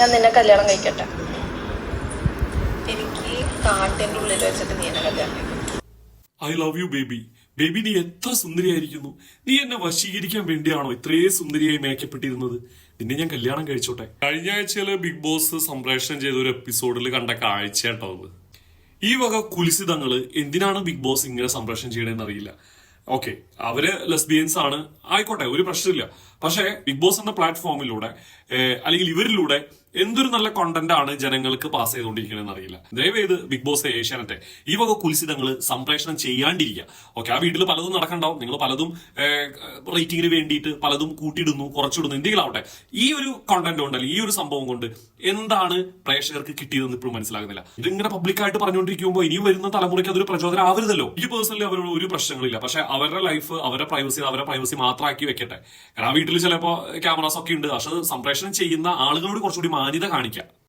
ഞാൻ നിന്നെ കല്യാണം കഴിക്കട്ടെ. എനിക്ക് കാട്ടിന്റെ ഉള്ളിൽ വെച്ചിട്ട് നീ എന്നെ കല്യാണം I love you baby baby നീ എത്ര സുന്ദരിയായിരിക്കുന്നു. നീ എന്നെ വശീകരിക്കാൻ വേണ്ടിയാണോ ഇത്രയും സുന്ദരിയായി മേക്കപ്പെട്ടിരുന്നത്? നിന്നെ ഞാൻ കല്യാണം കഴിച്ചോട്ടെ. കഴിഞ്ഞ ആഴ്ചയിൽ ബിഗ് ബോസ് സംപ്രേഷണം ചെയ്ത ഒരു എപ്പിസോഡിൽ കണ്ട കാഴ്ച കേട്ടോ അത്. ഈ വക കുലിസിതങ്ങൾ എന്തിനാണ് ബിഗ് ബോസ് ഇങ്ങനെ സംപ്രേഷണം ചെയ്യണമെന്ന് അറിയില്ല. ഓക്കെ അവർ ലെസ്ബിയൻസ് ആണ്. ആയിക്കോട്ടെ ഒരു പ്രശ്നമില്ല. പക്ഷേ ബിഗ് ബോസ് എന്ന പ്ലാറ്റ്ഫോമിലൂടെ അല്ലെങ്കിൽ ഇവരിലൂടെ എന്തൊരു നല്ല കണ്ടന്റ് ആണ് ജനങ്ങൾക്ക് പാസ് ചെയ്തുകൊണ്ടിരിക്കണമെന്ന് അറിയില്ല. ദയവേത് ബിഗ് ബോസ് ഏഷ്യാനെറ്റെ ഈ വക കുൽസിതങ്ങൾ സംപ്രേഷണം ചെയ്യാണ്ടിരിക്കുക. ഓക്കെ ആ വീട്ടിൽ പലതും നടക്കണ്ടാവും. നിങ്ങൾ പലതും റേറ്റിംഗിന് വേണ്ടിയിട്ട് പലതും കൂട്ടിയിടുന്നു കുറച്ചിടുന്നു എന്തെങ്കിലും ആവട്ടെ ഈ ഒരു കണ്ടന്റ് കൊണ്ട് അല്ലെങ്കിൽ ഈ ഒരു സംഭവം കൊണ്ട് എന്താണ് പ്രേക്ഷകർക്ക് കിട്ടിയതെന്ന് ഇപ്പോഴും മനസ്സിലാകുന്നില്ല. ഇതിങ്ങനെ പബ്ലിക്കായിട്ട് പറഞ്ഞുകൊണ്ടിരിക്കുമ്പോൾ ഇനിയും വരുന്ന തലമുറയ്ക്ക് അതൊരു പ്രചോദനം ആവരുതല്ലോ. ഈ പേഴ്സണലി അവരോട് ഒരു പ്രശ്നങ്ങളില്ല. പക്ഷെ അവരുടെ ലൈഫ് അവരുടെ പ്രൈവസി അവരുടെ പ്രൈവസി മാത്രമാക്കി വെക്കട്ടെ. കാരണം ആ വീട്ടിൽ ചിലപ്പോൾ ക്യാമറാസ് ഒക്കെ ഉണ്ട്. പക്ഷെ അത് സംപ്രേഷണം ചെയ്യുന്ന ആളുകളോട് കുറച്ചുകൂടി മാന്യത കാണിക്കാം.